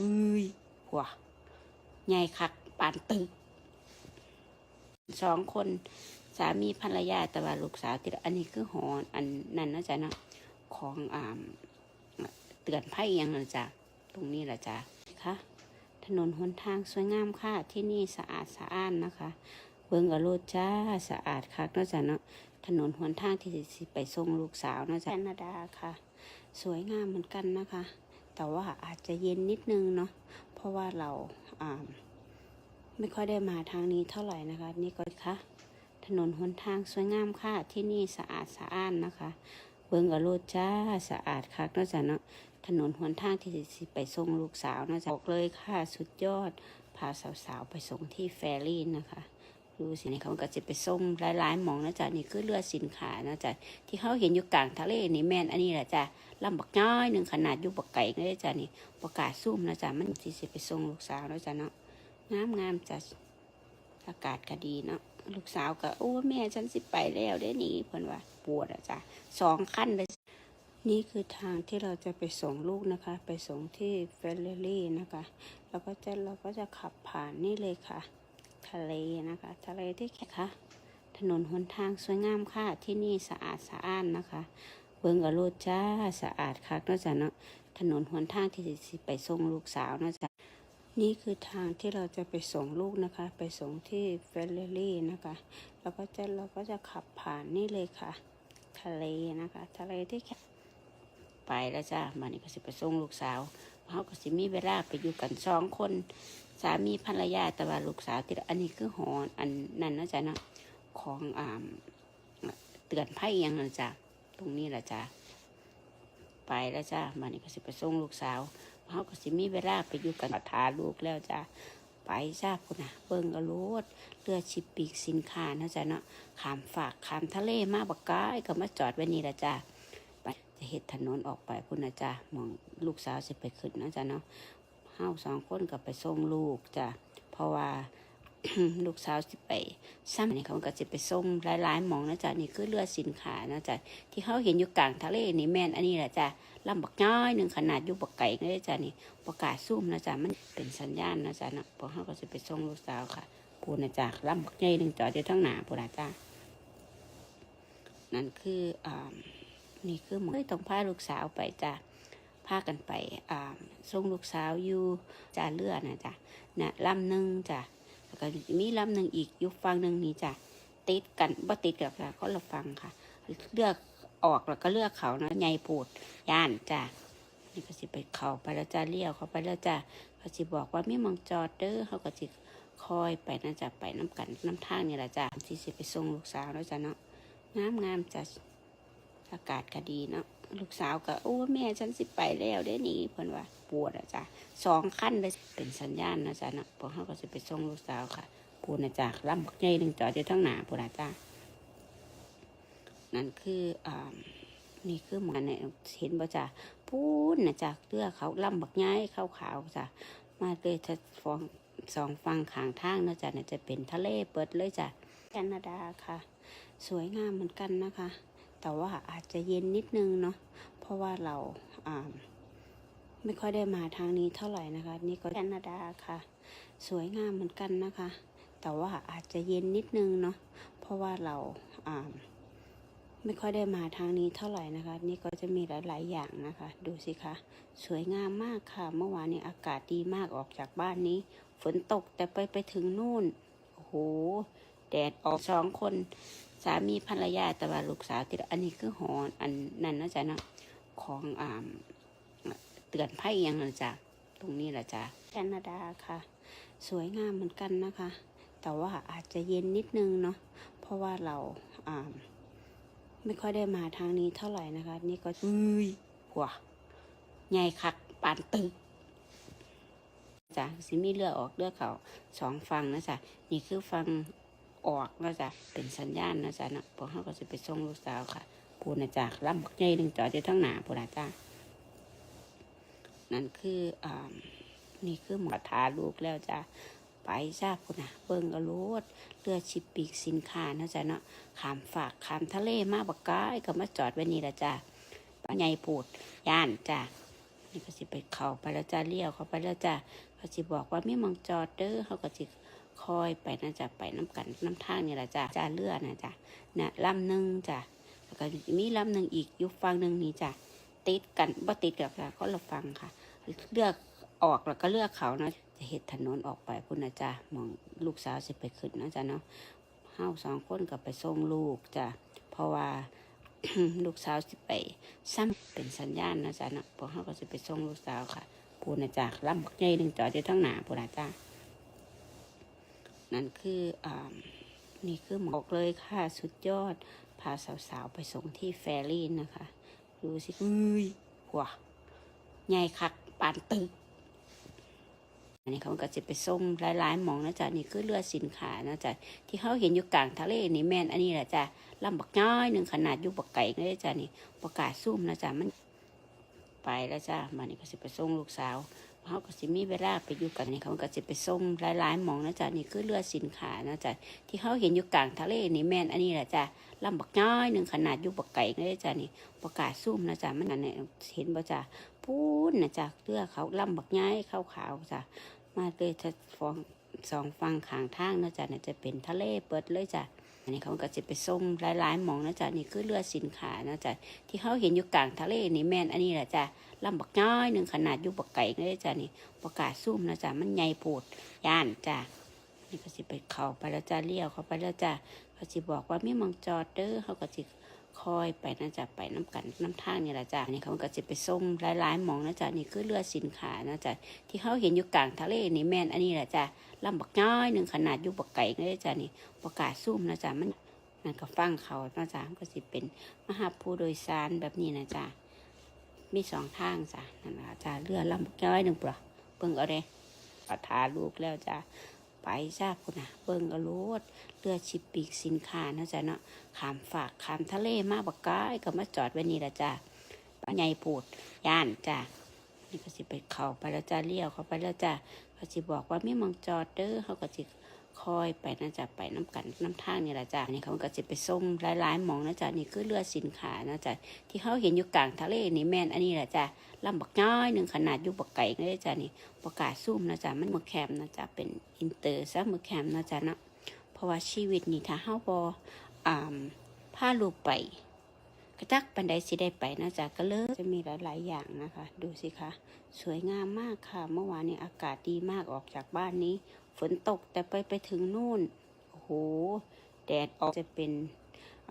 อุ้ยหัวใหญ่คักปานตึกสองคนสามีภรรยาแต่ว่าลูกสาวติดอันนี้คือหอนอันนั้นนะจ๊ะเนาะของอ่าเตือนภัยอิหยังนะจ๊ะตรงนี้แหละจ๊ะค่ะถนนหนทางสวยงามค่ะที่นี่สะอาดสะอ้านนะคะเบิ่งกับรถจ้าสะอาดคักนะจ๊ะเนาะถนนหนทางที่สิไปส่งลูกสาวนะจ๊ะแคนาดาค่ะ สวยงามเหมือนกันนะคะ แต่ว่าอาจจะเย็นนิดนึงเนาะเพราะว่าเราไม่ค่อยได้มาทางนี้เท่าไหร่นะคะ นี่ก็ค่ะถนนหนทางสวยงามค่ะ ที่นี่สะอาดสะอ้านนะคะเบิ่งกับโรถจ้าสะอาดคักนาะจ๊ะเนาะถนนหนทางที่สิไปส่งลูกสาวนาะจ๊ะบอกเลยค่ะ สุดยอด พาสาวๆ ไปส่งที่แฟรี่นะคะ ดูสินี่เขาก็จะไปส่งหลายๆหมองนะจ๊ะนี่คือเรือดสินค้านะจ๊ะที่เขาเห็นอยู่กลางทะเลนี่แม่นอันนี้แหละจ้ะลำบักน้อยหนึ่งขนาดยู่บักไก่เลยจ้ะนี่ประกาศซุ่มนะจ๊ะมันที่สิไปส่งลูกสาวแล้วจ้ะเนาะงามงามจ้ะอากาศก็ดีเนาะลูกสาวก็โอ้แม่ฉันสิไปแล้วได้หนีเพิ่นว่าปวดอะจ้ะสองขั้นเลยนี่คือทางที่เราจะไปส่งลูกนะคะ ไปส่งที่เฟลเลอรี่นะคะ แล้วก็จะเราก็จะขับผ่านนี่เลยค่ะะเลนะคะ ทะเลที่แค่คะถนนหนทางสวยงามค่ะที่นี่สะอาดสะอ้านนะคะ เบิ่งกับรถจ้าสะอาดคักเนาะจ้ะเนาะถนนหนทางที่สิไปส่งลูกสาวนะจ๊ะนี่คือทางที่เราจะไปส่งลูกนะคะ ไปส่งที่เฟลเลอรี่นะคะแล้วก็จะเราก็จะขับผ่านนี่เลยค่ะ ทะเลนะคะ ทะเลที่แค่ ไปแล้วจ้ามานี่ก็สิไปส่งลูกสาวเขาก็สิมีเวลาไปอยู่กันสองคนสามีภรรยาแต่ว่าลูกสาวติดอันนี้คือหอนอันนั้นนะจ๊ะเนาะของอ่าเตือนภัยอิหยังนะจ๊ะตรงนี้แหละจ้าไปแล้วจ้ามานี่ก็สิไปส่งลูกสาวเขาก็สิมีเวลาไปอยู่กันทาลูกแล้วจ้าไปจ้าพุ่นะเบิ่งกระโลดเรือชิปปีกสินค้านะจ้าเนาะขามฝากขามทะเลมาบักกายก็มาจอดไว้นี่ละจ้า เห็ดถนนออกไปพุ่นนะจ้ามองลูกสาวสิไปขึ้นนะจ้าเนาะเฮาสองคนก็ไปส่งลูกจ้าเพราะว่าลูกสาวสิไปซ้ำนี่เขาก็จะไปส่งหลายๆหมองนะจ๊ะนี่คือเรือดสินค้านะจ๊ะที่เขาเห็นอยู่กลางทะเลนี่แม่นอันนี้แหละจ้ะลำบักน้อยหนึ่งขนาดอยู่บักไก่เลยจ้ะนี่ประกาศซุ่มนะจ๊ะมันเป็นสัญญาณนะจ๊ะนะพวกเขาก็จะไปส่งลูกสาวค่ะปูนะจ๊ะลำบักใหญ่หนึ่งจอดอยู่ทั้งหนาปูนะจ๊ะนั่นคืออ่า นี่คือหมองเฮ้ยต้องพาลูกสาวไปจ้ะพากันไปอ่าส่งลูกสาวอยู่จ้าเรือนะจ๊ะนะลำหนึ่งจ้ะแล้วก็มีลำหนึ่งอีกยู่ฟังหนึ่งนี่จ้ะติดกันบ่ติดกับค่ะเขาเราฟังค่ะ เลือกออกแล้วก็เลือกเขานะใหญ่ปูดย่านจ้ะนี่ก็สิไปเขาไปแล้วจ้าเลี้ยวเขาไปแล้วจ้ะเขาสิบอกว่ามีมองจอดเด้อเขาก็สิคอยไปนะจ้ะไปน้ำกันน้ำทางนี่แหละจ้ะที่สิไปส่งลูกสาวแล้วจ้ะเนาะงามงามจ้ะ อากาศก็ดีเนาะลูกสาวก็โอ้แม่ฉันสิไปแล้วได้หนีเพิ่นว่าปวดอะจ้ะสองขั้นเลยเป็นสัญญาณนะจ๊ะเนาะพวกเขาก็จะไปส่งลูกสาวค่ะปูนะจ๊ะลำบักใหญ่หนึ่งจอดอยู่ทั้งหนาปูนะจ๊ะนั่นคืออ่านี่คือหมอนเนี่ยเห็นบ่จ้ะปูนนะจ๊ะเรือเขาลำบักใหญ่ขาวขาวๆจ้ะมาเลยถ้าฟองสองฟังขางทางนะจ๊ะเนี่ยจะเป็นทะเลเปิดเลยจ้ะแคนาดาค่ะ สวยงามเหมือนกันนะคะ แต่ว่าอาจจะเย็นนิดนึงเนาะเพราะว่าเราไม่ค่อยได้มาทางนี้เท่าไหร่นะคะ นี่ก็แคนาดาค่ะ สวยงามเหมือนกันนะคะ แต่ว่าอาจจะเย็นนิดนึงเนาะเพราะว่าเราไม่ค่อยได้มาทางนี้เท่าไหร่นะคะ นี่ก็จะมีหลาย ๆ อย่างนะคะ ดูสิคะ สวยงามมากค่ะ เมื่อวานนี้อากาศดีมากออกจากบ้านนี้ ฝนตกแต่ไปไปถึงนู่นโอ้โหแดดออกสองคน สามีภรรยาแต่ว่าลูกสาวติดอันนี้คือหออันนั้นนะจ๊ะเนาะของอ่าเตือนภัยอิหยังนะจ๊ะตรงนี้แหละจ้ะแคนาดาค่ะ สวยงามเหมือนกันนะคะ แต่ว่าอาจจะเย็นนิดนึงเนาะเพราะว่าเราอ่าไม่ค่อยได้มาทางนี้เท่าไหร่นะคะ นี่ก็อุ้ยหัวใหญ่คักปานตึกจ้ะสิมีเรือออกเรือเขาสองฟังนะจ๊ะนี่คือฟัง ออกนะจ๊ะเป็นสัญญาณนะจ๊ะนะพวกเขาก็จะไปส่งลูกสาวค่ะปูนะจ๊ะลำบักใหญ่หนึ่งจอดอยู่ทั้งหนาปูนะจ๊ะนั่นคืออ่านี่คือหมอทาลูกแล้วจ้ะไปจ้าคุนะเบิ่งกระโลดเรือชิปปีกสินค้านะจ๊ะเนาะขามฝากขามทะเลมาบักกายก็มาจอดไว้นี่ละจ้ะใหญ่ปูดย่านจ้ะนี่ก็สิไปเขาไปแล้วจ้าเลี้ยวเขาไปแล้วจ้าเขาสิบอกว่าไม่มองจอดเด้อเขาก็สิ คอยไปนะจ้ะไปน้ำกันน้ำทางนี่แหละจ้าจ้าเลือนะจ้ะนะลำหนึ่งจ้ะแล้วก็มีลำหนึ่งอีกยู่ฝั่งหนึ่งนี่จ้ะติดกันบ่ติดกับค่ะก็เราฟังค่ะ เลือกออกแล้วก็เลือกเขานะจะเห็ดถนนออกไปพุ่นนะจ้ามองลูกสาวสิไปขึ้นนะจ้ะเนาะเฮาสองคนก็ไปส่งลูกจ้ะเพราะว่าลูกสาวสิไปซ้ำเป็นสัญญาณนะจ๊ะเนาะพวกเขาก็สิไปส่งลูกสาวค่ะพูนนะจ๊ะลำใหญ่หนึ่งจอดอยู่ทั้งหนาพูนะจ๊ะ นั่นคืออ่านี่คือหมอกเลยค่ะ สุดยอด พาสาวๆ ไปส่งที่แฟรี่นะคะ ดูสิเฮ้ยว้าใหญ่คักปานตึกอันนี้เขาก็จะไปส่งหลายๆมองนะจ๊ะนี่คือเรือดสินค้านะจ๊ะที่เขาเห็นอยู่กลางทะเลนี่แม่นอันนี้แหละจ้ะลำบักน้อยหนึ่งขนาดยู่บักไก่เลยจ้ะนี่ประกาศซุ่มนะจ๊ะมันไปแล้วจ้ะมานี่ก็จะไปส่งลูกสาว เขาก็สิมีเวลาไปอยู่กันนี่เขาก็จะไปส่งหลายๆหมองนะจ๊ะนี่คือเรือสินค้านะจ๊ะที่เขาเห็นอยู่กลางทะเลนี่แม่นอันนี้แหละจ้ะลำบักน้อยหนึ่งขนาดอยู่บักไก่เลยจ้ะนี่ประกาศซุ่มนะจ๊ะมันอันนี้เห็นบ่จ้ะพูนนะจ๊ะเรือเขาลำบักย้ายขาวๆจ้ะมาเลยจะฟองสองฟังขางทางนะจ๊ะเนี่ยจะเป็นทะเลเปิดเลยจ้ะ อันนี้เขาก็จะไปส่งหลายๆหมองนะจ๊ะนี่คือเรือสินค้านะจ๊ะที่เขาเห็นอยู่กลางทะเลนี่แม่นอันนี้แหละจ๊ะลำบักน้อยหนึ่งขนาดอยู่บักไก่เลยจ้ะนี่ประกาศซุ่มนะจ๊ะมันใหญ่โพดย่านจ้ะนี่ก็สิไปเข่าไปแล้วจ้ะเลี้ยวเขาไปแล้วจ้ะเขาสิบอกว่าไม่มองจอดเด้อเขาก็สิ คอยไปนะจ๊ะไปน้ำกันน้ำทางนี่แหละจ้ะนนี้เขาก็จะไปส่งหลายๆหมองนะจ๊ะนี่คือเรือสินค้านะจ๊ะที่เขาเห็นอยู่กลางทะเลนี่แม่นอันนี้แหละจ้ะลำบักน้อยหนึ่งขนาดอยู่บักไก่เลยจ้ะนี่ประกาศซุ่มนะจ๊ะมันมันก็ฟังเขานะจ๊ะมันก็สิเป็นมหาผู้โดยสารแบบนี้นะจ๊ะมีสองทางจ้ะนั่นแหละจ้ะเรือลำบักน้อยหนึ่งเปล่าเบิ่งเอาเลยปัทาลูกแล้วจ้ะ ไปจ้าคุณนะเบิ่งเอาโลดเรือชิปปีกสินค้านะจ๊ะเนาะขามฝากขามทะเลมาบักไก่ก็มาจอดไว้นี่ละจ้ะใหญ่ปูดย่านจ้ะนี่ก็สิไปเขาไปแล้วจ้าเลี้ยวเขาไปแล้วจ้าเขาสิบอกว่าไม่มองจอดเด้อเขาก็สิ คอยไปนะจ๊ะไปน้ำกันน้ำทางนี่แหละจ้านี่เขาก็จะไปส่งหลายๆหมองนะจ๊ะนี่คือเรือสินค้านะจ๊ะที่เขาเห็นอยู่กลางทะเลนี่แม่นอันนี้แหละจ้าลำบักน้อยหนึ่งขนาดอยู่บักไก่เลยจ้านี่ประกาศซุ่มนะจ๊ะมันมือแคมนะจ๊ะเป็นอินเตอร์ซะมือแคมนะจ๊ะเนาะเพราะว่าชีวิตนี่ถ้าเฮาบอ่าพาลูกไป จักปันไดสิได้ไปนะจ๊ะก็เลยจะมีหลาย ๆ อย่างนะคะ ดูสิคะสวยงามมากค่ะ เมื่อวานนี้อากาศดีมากออกจากบ้านนี้ ฝนตกแต่ไปไปถึงนู่นโอ้โหแดดออกจะเป็น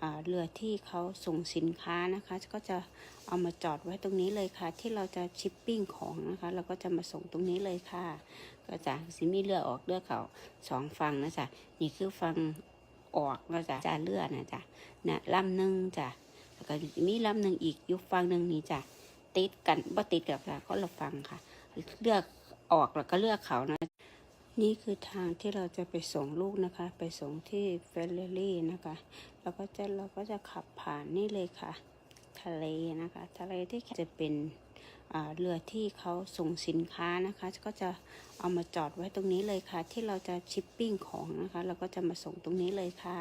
อ่าเรือที่เขาส่งสินค้านะคะ ก็จะเอามาจอดไว้ตรงนี้เลยค่ะ ที่เราจะชิปปิ้งของนะคะเราก็จะมาส่งตรงนี้เลยค่ะ ก็จะสิมีเรือออกเรือเขาสองฝั่งนะจ๊ะนี่คือฝั่งออกนะจ๊ะจะเรือนะจ๊ะนะลำหนึ่งจ้ะ แล้วก็มีลำหนึ่งอีกยู่ฝั่งหนึ่งนี่จ้ะติดกันบ่ติดกับค่ะก็เราฟังค่ะ เลือกออกแล้วก็เลือกเขานะ นี่คือทางที่เราจะไปส่งลูกนะคะ ไปส่งที่เฟรนลี่นะคะแล้วก็จะเราก็จะขับผ่านนี่เลยค่ะ ทะเลนะคะ ทะเลที่จะเป็นอ่าเรือที่เขาส่งสินค้านะคะ ก็จะเอามาจอดไว้ตรงนี้เลยค่ะ ที่เราจะชิปปิ้งของนะคะ เราก็จะมาส่งตรงนี้เลยค่ะ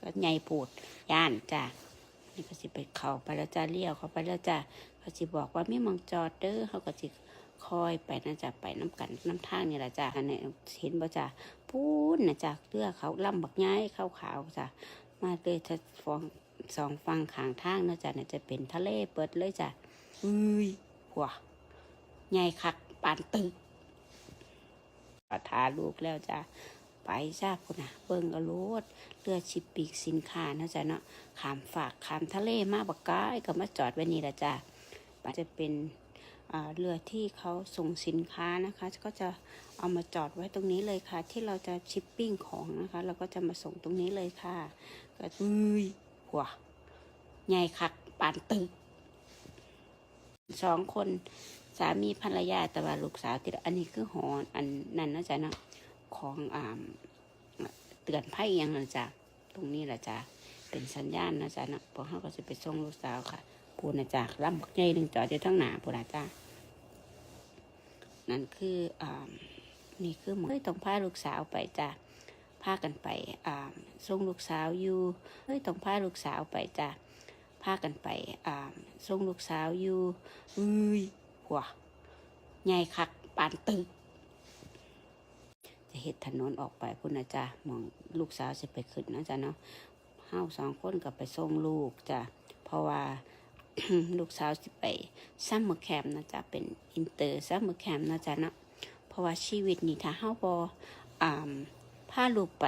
ก็ใหญ่ปูดย่านจ้ะ นี่ก็สิไปเข้าไปแล้วจ้าเลี้ยวเข้าไปแล้วจ้าเขาสิบอกว่าไม่มองจอดเด้อเขาก็สิคอยไปนะจ๊ะไปน้ำกันน้ำทางนี่แหละจ้าอันนี้เห็นบ่จ้าพูนนะจ้าเรือเขาลำบักย้ายขาวขาวจ้ามาเลยถ้าฟองสองฟังขางทางนะจ้าเนี่ยจะเป็นทะเลเปิดเลยจ้าเฮ้ยว้าใหญ่คักปานตึกปัทาลูกแล้วจ้า ไปจ้าคุณนะเบิ่งเอาโลดเรือชิปปีกสินค้านะจ้าเนาะขามฝากขามทะเลมาบักกายก็มาจอดไว้นี่ละจ้ะมันจะเป็นอ่าเรือที่เขาส่งสินค้านะคะ ก็จะเอามาจอดไว้ตรงนี้เลยค่ะ ที่เราจะชิปปิ้งของนะคะ เราก็จะมาส่งตรงนี้เลยค่ะก็เฮ้ยหัวใหญ่คักปานตึกสองคนสามีภรรยาแต่ว่าลูกสาวติดอันนี้คือหอนอันนั้นนะจ๊ะเนาะ ของอ่าเตือนภัยอยังนะจ๊ะตรงนี้แหละจ้ะเป็นสัญญาณนะจ๊ะนะพวกเขาก็จะไปส่งลูกสาวค่ะปูนะจ๊ะลำใหญ่หนึ่งจอดอยู่ทั้งหนาปูนะจ๊ะนั่นคืออ่านี่คือหมอเฮ้ยต้องพาลูกสาวไปจ้ะพากันไปอ่าส่งลูกสาวอยู่เฮ้ยต้องพาลูกสาวไปจ้ะพากันไปอ่าส่งลูกสาวอยู่เฮ้ยหัวใหญ่คักปานตึก เฮ็ดถนนออกไปพุ่นนะจ๊ะหมองลูกสาวสิไปขึ้นนะจ๊ะเนาะเฮาสองคนก็ไปส่งลูกจ้ะเพราะว่าลูกสาวสิไปซัมเมอร์แคมป์นะจ๊ะเป็นอินเตอร์ซัมเมอร์แคมป์นะจ๊ะเนาะเพราะว่าชีวิตนี้ถ้าเฮาบ่อ่าพาลูกไป